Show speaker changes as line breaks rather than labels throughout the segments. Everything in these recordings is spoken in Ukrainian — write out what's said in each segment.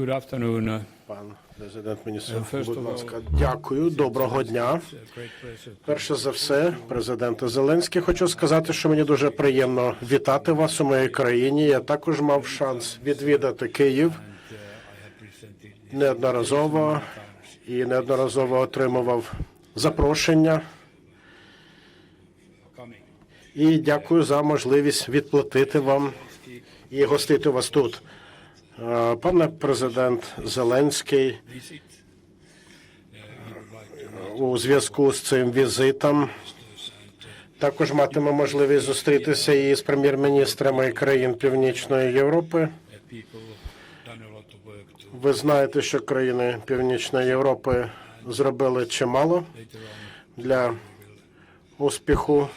Good afternoon, uh,
Пан президент міністр,
First
будь ласка, дякую. Доброго дня. Перше за все, президенте Зеленський, хочу сказати, що мені дуже приємно вітати вас у моїй країні. Я також мав шанс відвідати Київ неодноразово і неодноразово отримував запрошення. І дякую за можливість відплатити вам і гостити вас тут. Е, Пане президент Зеленський, у зв'язку з цим візитом також матиме можливість зустрітися і з прем'єр-міністрами країн Північної Європи. Ви знаєте, що країни Північної Європи зробили чимало для успіху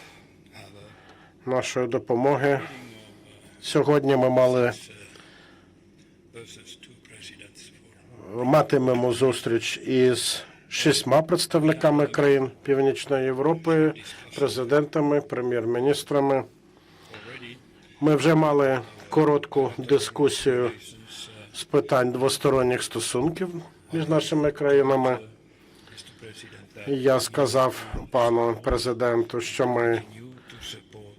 нашої допомоги. Сьогодні ми мали матимемо зустріч із шістьма представниками країн Північної Європи, президентами, прем'єр-міністрами. Ми вже мали коротку дискусію з питань двосторонніх стосунків між нашими країнами. Я сказав пану президенту, що ми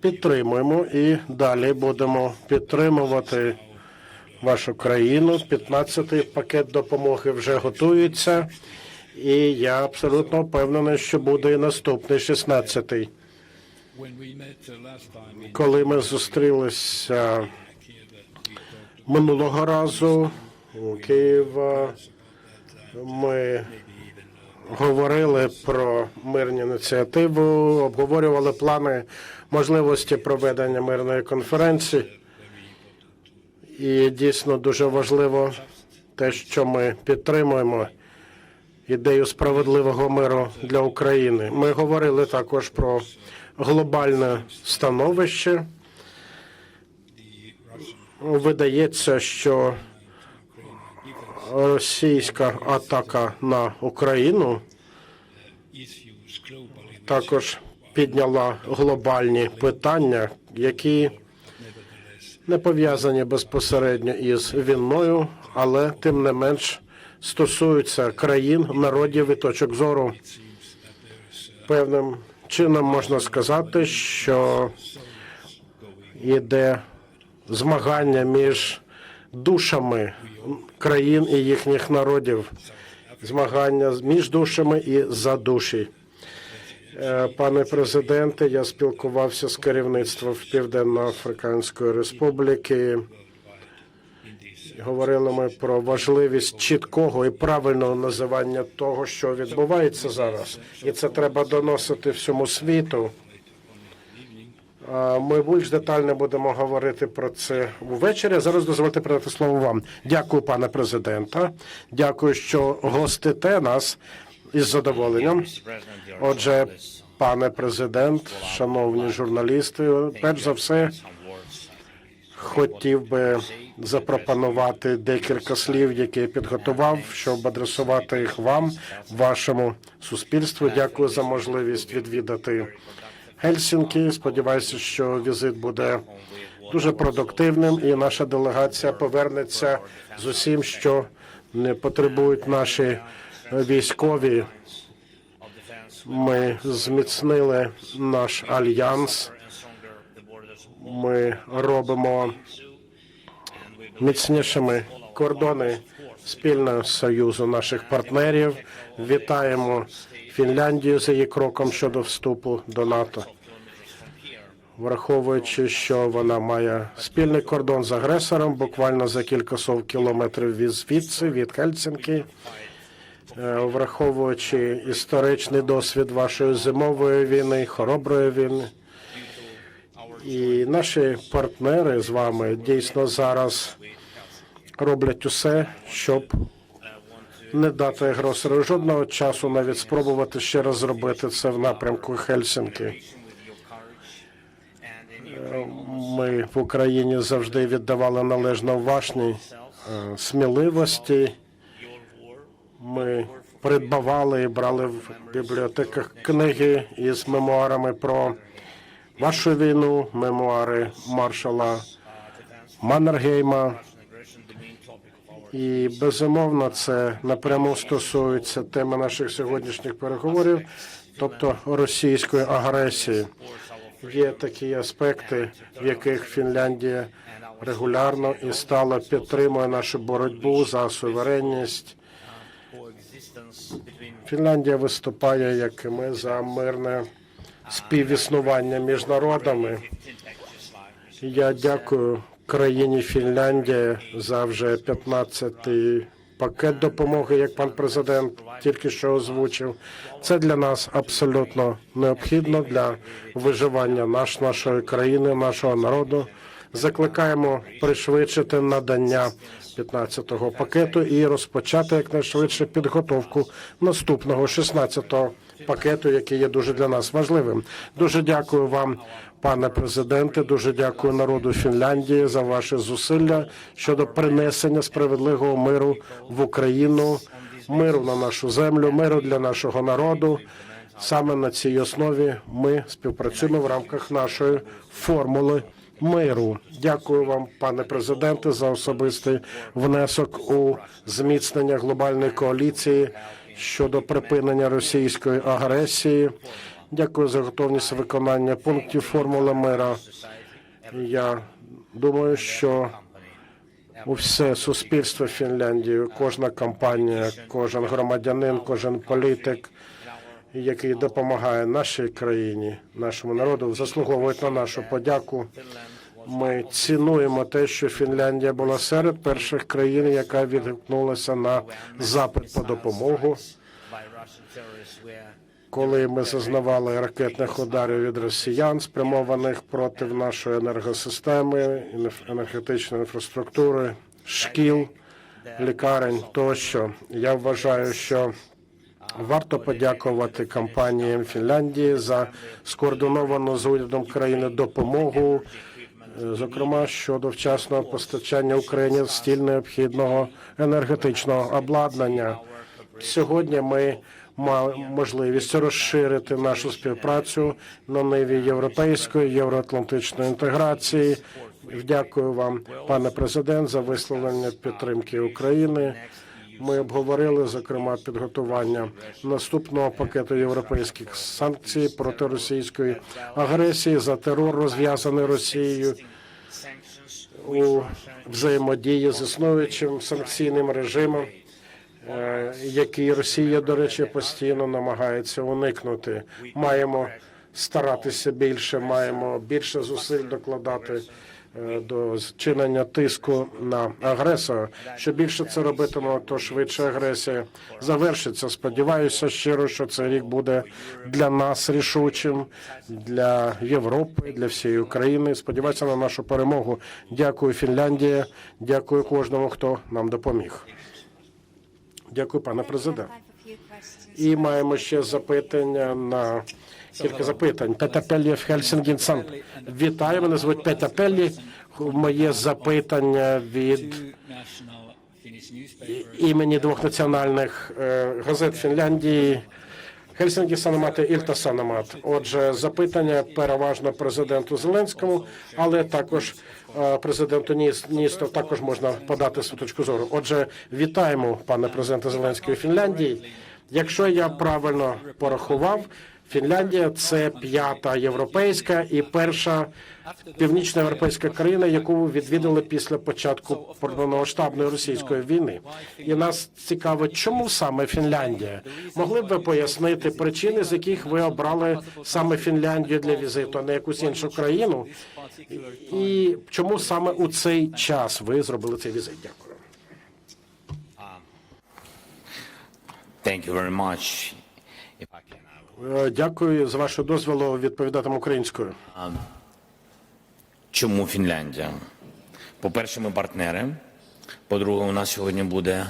підтримуємо і далі будемо підтримувати вашу країну. 15-й пакет допомоги вже готується, і я абсолютно впевнений, що буде і наступний 16-й.
when we met uh, last time in
Коли ми зустрілися минулого разу у Києва, ми говорили про мирні ініціативи, обговорювали плани можливості проведення мирної конференції. І дійсно дуже важливо те, що ми підтримуємо ідею справедливого миру для України. Ми говорили також про глобальне становище. Видається, що російська атака на Україну також підняла глобальні питання, які не пов'язані безпосередньо із війною, але тим не менш стосуються країн, народів і точок зору. Певним чином можна сказати, що йде змагання між душами країн і їхніх народів, змагання між душами і за душі. Е, Пане президенте, я спілкувався з керівництвом Південно-Африканської Республіки. Говорили ми про важливість чіткого і правильного називання того, що відбувається зараз, і це треба доносити всьому світу. Ми більш детально будемо говорити про це увечері. Зараз дозвольте передати слово вам. Дякую, пане президента. Дякую, що гостите нас із задоволенням. Отже, пане президент, шановні журналісти, перш за все хотів би запропонувати декілька слів, які я підготував, щоб адресувати їх вам, вашому суспільству. Дякую за можливість відвідати Гельсінки. Сподіваюся, що візит буде дуже продуктивним, і наша делегація повернеться з усім, що не потребують наші військові. Ми зміцнили наш альянс. Ми робимо міцнішими кордони спільного союзу наших партнерів. Вітаємо Фінляндію за її кроком щодо вступу до НАТО. Враховуючи, що вона має спільний кордон з агресором, буквально за кілька сот кілометрів від звідси, від Хельсінки, Е, враховуючи історичний досвід вашої зимової війни, хороброї війни. І наші партнери з вами дійсно зараз роблять усе, щоб не дати агресору жодного часу навіть спробувати ще раз зробити це в напрямку Хельсінки. Е, Ми в Україні завжди віддавали належно вашній е, сміливості. Ми придбавали і брали в бібліотеках книги із мемуарами про вашу війну, мемуари маршала Маннергейма. І безумовно, це напряму стосується теми наших сьогоднішніх переговорів, тобто російської агресії. Є такі аспекти, в яких Фінляндія регулярно і стало підтримує нашу боротьбу за суверенність. Фінляндія виступає, як і ми, за мирне співіснування між народами. Я дякую країні Фінляндія за вже 15-й пакет допомоги, як пан президент тільки що озвучив. Це для нас абсолютно необхідно для виживання наш, нашої країни, нашого народу. Закликаємо пришвидшити надання 15-го пакету і розпочати якнайшвидше підготовку наступного 16-го пакету, який є дуже для нас важливим. Дуже дякую вам, пане президенте. Дуже дякую народу Фінляндії за ваші зусилля щодо принесення справедливого миру в Україну, миру на нашу землю, миру для нашого народу. Саме на цій основі ми співпрацюємо в рамках нашої формули миру. Дякую вам, пане президенте, за особистий внесок у зміцнення глобальної коаліції щодо припинення російської агресії. Дякую за готовність виконання пунктів формули мира. Я думаю, що у все суспільство Фінляндії, кожна компанія, кожен громадянин, кожен політик, який допомагає нашій країні, нашому народу, заслуговують на нашу подяку. Ми цінуємо те, що Фінляндія була серед перших країн, яка відгукнулася на запит по допомогу. Коли ми зазнавали ракетних ударів від росіян, спрямованих проти нашої енергосистеми, енергетичної інфраструктури, шкіл, лікарень тощо, я вважаю, що Варто подякувати компаніям Фінляндії за скоординовану з урядом країни допомогу, зокрема щодо вчасного постачання Україні стіль необхідного енергетичного обладнання. Сьогодні ми маємо можливість розширити нашу співпрацю на ниві європейської євроатлантичної інтеграції. Дякую вам, пане президент, за висловлення підтримки України. Ми обговорили зокрема підготування наступного пакету європейських санкцій проти російської агресії за терор, розв'язаний Росією у взаємодії з існуючим санкційним режимом, е, який Росія, до речі, постійно намагається уникнути. Маємо старатися більше, маємо більше зусиль докладати до зчинення тиску на агресора. Що більше це робитиме, то швидше агресія завершиться. Сподіваюся щиро, що цей рік буде для нас рішучим, для Європи, для всієї України. Сподіваюся на нашу перемогу. Дякую, Фінляндія. Дякую кожному, хто нам допоміг. Дякую, пане президент. І маємо ще запитання на кілька запитань. Петя Пеллі в Хельсінгінсан. Вітаю, мене звуть Петя Пеллі. Моє запитання від імені двох національних е, газет Фінляндії. Хельсінкі Санамат і Ільта Санамат. Отже, запитання переважно президенту Зеленському, але також е, президенту Ніс- Ністо також можна подати свою точку зору. Отже, вітаємо пане президенте Зеленського Фінляндії. Якщо я правильно порахував, Фінляндія це п'ята європейська і перша північноєвропейська країна, яку відвідали після початку повномасштабної російської війни. І нас цікавить, чому саме Фінляндія? Могли б ви пояснити причини, з яких ви обрали саме Фінляндію для візиту, а не якусь іншу країну? І чому саме у цей час ви зробили цей візит? Дякую.
Thank you very much.
Дякую з вашого дозволу відповідатиму українською.
Чому Фінляндія? По-перше, ми партнери. По-друге, у нас сьогодні буде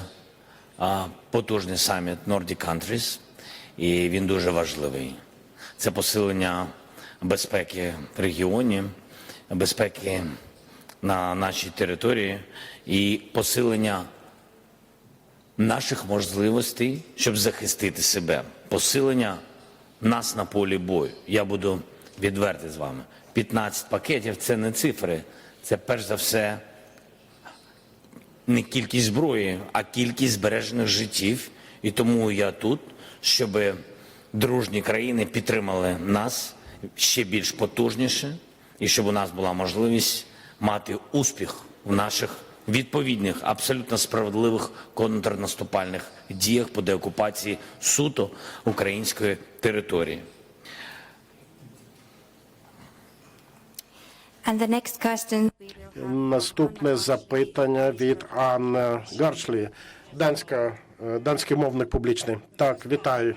потужний саміт Nordic Countries, і він дуже важливий. Це посилення безпеки в регіоні, безпеки на нашій території і посилення наших можливостей, щоб захистити себе, посилення нас на полі бою. Я буду відвертий з вами. 15 пакетів це не цифри, це перш за все не кількість зброї, а кількість збережених життів. І тому я тут, щоб дружні країни підтримали нас ще більш потужніше, і щоб у нас була можливість мати успіх в наших відповідних, абсолютно справедливих контрнаступальних діях по деокупації суто української території.
And the next question
Наступне запитання від Анни Гаршлі, данська, е, данський мовник публічний. Так, вітаю.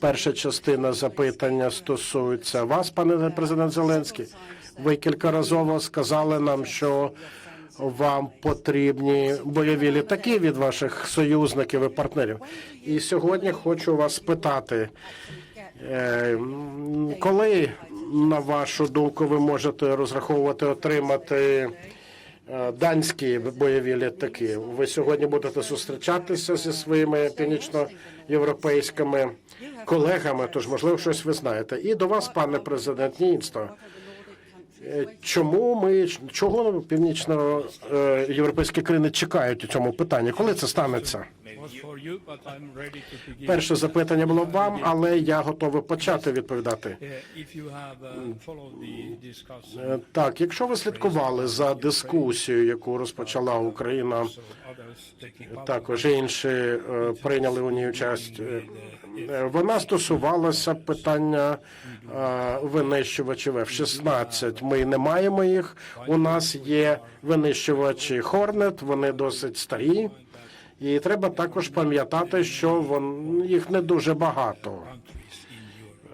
Перша частина запитання стосується вас, пане президент Зеленський. Ви кількаразово сказали нам, що вам потрібні бойові літаки від ваших союзників і партнерів. І сьогодні хочу вас спитати, е, коли, на вашу думку, ви можете розраховувати отримати е, данські бойові літаки? Ви сьогодні будете зустрічатися зі своїми північноєвропейськими колегами, тож можливо щось ви знаєте. І до вас, пане президент Нінсто. Е, Чому ми чого північноєвропейські країни чекають у цьому питанні? Коли це станеться? Перше запитання було вам, але я готовий почати відповідати.
Discussion,
Е, Так, якщо ви слідкували за дискусією, яку розпочала Україна, також інші е, прийняли у ній участь. Е, Вона стосувалася питання е, винищувачів F-16. Ми не маємо їх. У нас є винищувачі Хорнет, вони досить старі. І треба також пам'ятати, що вон, їх не дуже багато.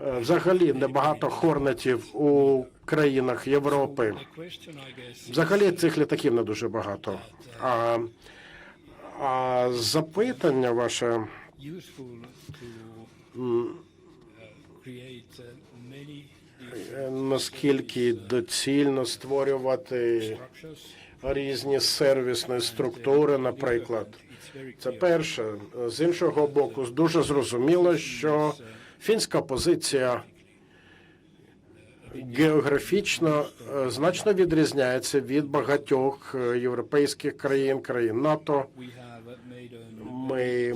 Е, Взагалі небагато хорнетів у країнах Європи. Взагалі цих літаків не дуже багато. А, а запитання ваше
useful to uh, create uh, many
наскільки доцільно створювати різні сервісні структури, наприклад. Це перше. З іншого боку, дуже зрозуміло, що фінська позиція географічно е, значно відрізняється від багатьох е, європейських країн, країн НАТО. Ми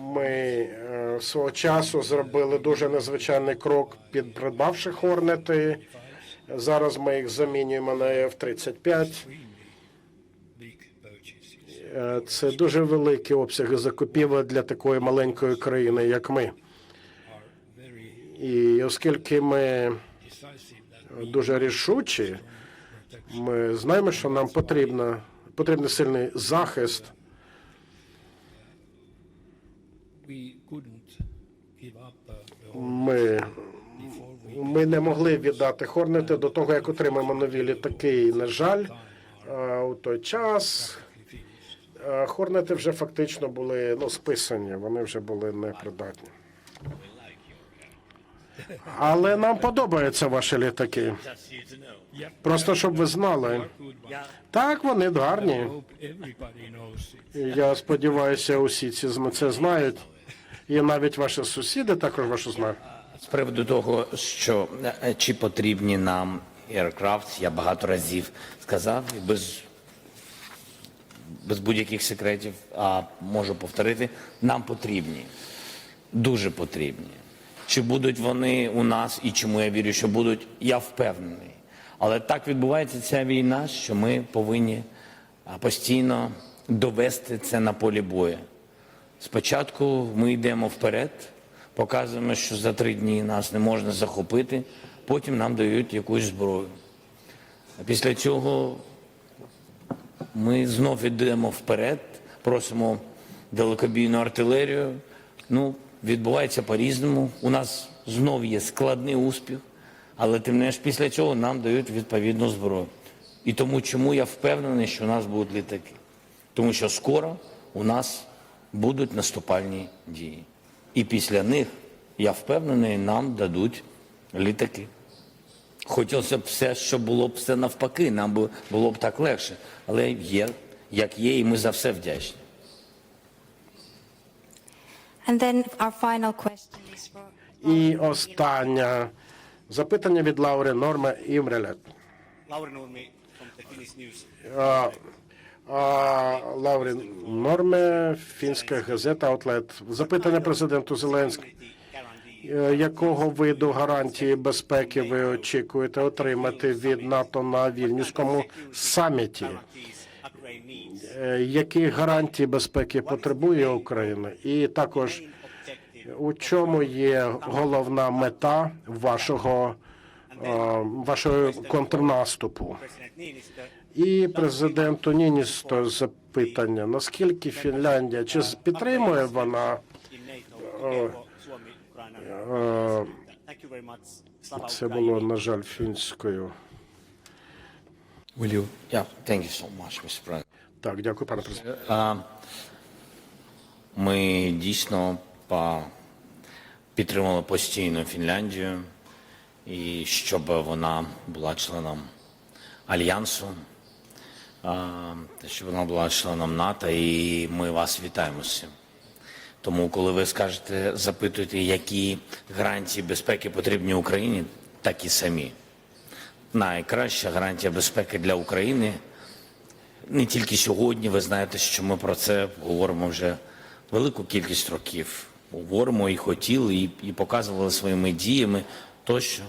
Ми е, свого часу зробили дуже незвичайний крок, під придбавши хорнети. Зараз ми їх замінюємо на F-35.
big.
Е, Це дуже великі обсяги закупівель для такої маленької країни, як ми. І оскільки ми дуже рішучі, ми знаємо, що нам потрібно, потрібний сильний захист. Ми
before
Ми не могли віддати Хорнети до того, як отримаємо нові літаки. І, на жаль, у той час Хорнети вже фактично були ну, списані, вони вже були непридатні. Але нам подобаються ваші літаки. Просто щоб ви знали. Так, вони гарні. Я сподіваюся, усі ці це знають. І навіть ваші сусіди також вашу знають.
З приводу того, що е, чи потрібні нам aircraft, я багато разів сказав, без, без будь-яких секретів, а можу повторити, нам потрібні, дуже потрібні. Чи будуть вони у нас і чому я вірю, що будуть, я впевнений. Але так відбувається ця війна, що ми повинні постійно довести це на полі бою. Спочатку ми йдемо вперед, показуємо, що за три дні нас не можна захопити, потім нам дають якусь зброю. А після цього ми знов йдемо вперед, просимо далекобійну артилерію. Ну, відбувається по-різному. У нас знов є складний успіх, але тим не менш після цього нам дають відповідну зброю. І тому чому я впевнений, що у нас будуть літаки? Тому що скоро у нас будуть наступальні дії. І після них, я впевнений, нам дадуть літаки. Хотілося б все, щоб було б все навпаки, нам було б так легше. Але є, як є, і ми за все вдячні.
And then our final question is for
І останнє запитання від Лаури Норма
Nurmi from the Finnish News.
А, Норме, фінська газета Аутлет. Запитання президенту Зеленському. Е, Якого виду гарантії безпеки ви очікуєте отримати від НАТО на вільнюському саміті? Е, Які гарантії безпеки потребує Україна? І також у чому є головна мета вашого, е, вашого контрнаступу? І президенту Ніністо запитання: наскільки Фінляндія чи підтримує вона е.
Slava
це було на жаль фінською?
Will you? Yeah, thank you so much, Mr. President.
Так, дякую, пане президенте.
А, Ми дійсно па- підтримали постійно Фінляндію, і щоб вона була членом Альянсу, щоб вона була членом НАТО, і ми вас вітаємо з. Тому, коли ви скажете, запитуєте, які гарантії безпеки потрібні Україні, такі самі. Найкраща гарантія безпеки для України не тільки сьогодні. Ви знаєте, що ми про це говоримо вже велику кількість років. Говоримо і хотіли, і, і показували своїми діями тощо.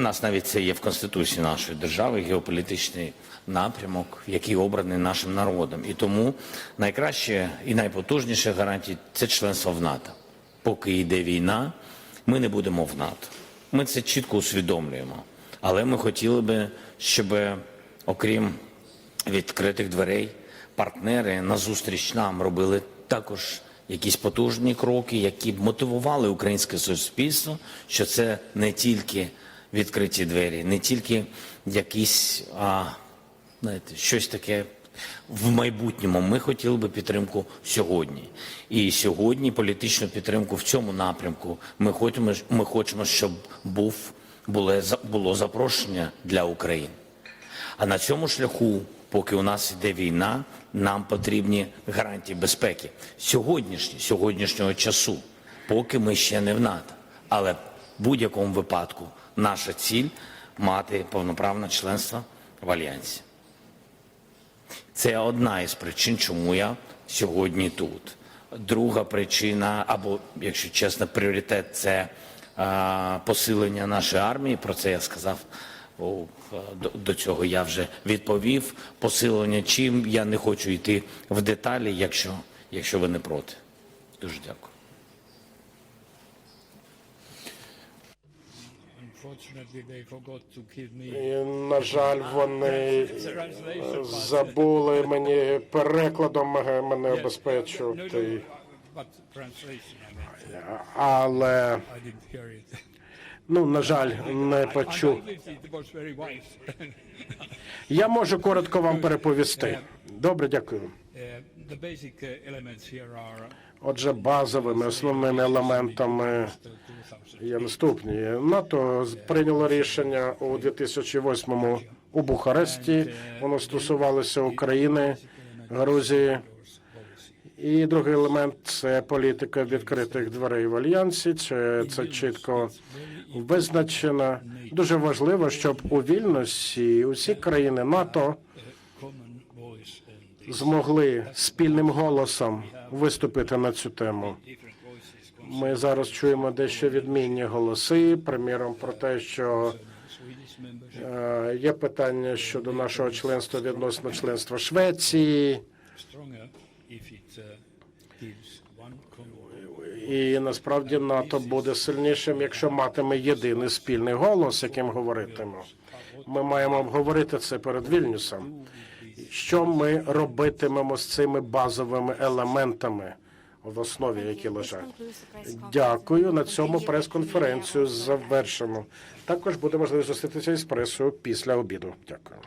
Нас навіть це є в Конституції нашої держави, геополітичний напрямок, який обраний нашим народом. І тому найкраще і найпотужніше гарантії це членство в НАТО. Поки йде війна, ми не будемо в НАТО. Ми це чітко усвідомлюємо. Але ми хотіли би, щоб окрім відкритих дверей партнери назустріч нам робили також якісь потужні кроки, які б мотивували українське суспільство, що це не тільки відкриті двері, не тільки якісь а, знаєте, щось таке в майбутньому. Ми хотіли би підтримку сьогодні. І сьогодні політичну підтримку в цьому напрямку ми хочемо, ми хочемо щоб був, було, було запрошення для України. А на цьому шляху, поки у нас йде війна, нам потрібні гарантії безпеки. Сьогоднішні, сьогоднішнього часу, поки ми ще не в НАТО. Але в будь-якому випадку наша ціль мати повноправне членство в Альянсі. Це одна із причин, чому я сьогодні тут. Друга причина, або, якщо чесно, пріоритет це посилення нашої армії. Про це я сказав. До, до цього я вже відповів. Посилення чим я не хочу йти в деталі, якщо, якщо ви не проти. Дуже дякую.
І, на жаль, вони е, забули мені перекладом мене мене обезпечувати, але ну на жаль, не почув. Я можу коротко вам переповісти. Добре, дякую.
Uh, uh,
Отже, базовими основними елементами є наступні. НАТО прийняло рішення у 2008 у Бухаресті. Воно стосувалося України, Грузії. І другий елемент це політика відкритих дверей в альянсі. Це, це чітко визначено. Дуже важливо, щоб у вільності усі країни НАТО змогли спільним голосом виступити на цю тему. Ми зараз чуємо дещо відмінні голоси, приміром про те, що е, є питання щодо нашого членства відносно членства Швеції, і насправді НАТО буде сильнішим, якщо матиме єдиний спільний голос, яким говоритиме. Ми маємо обговорити це перед Вільнюсом. Що ми робитимемо з цими базовими елементами в основі, які лежать? Дякую. На цьому прес-конференцію завершимо. Також буде можливість зустрітися із пресою після обіду. Дякую.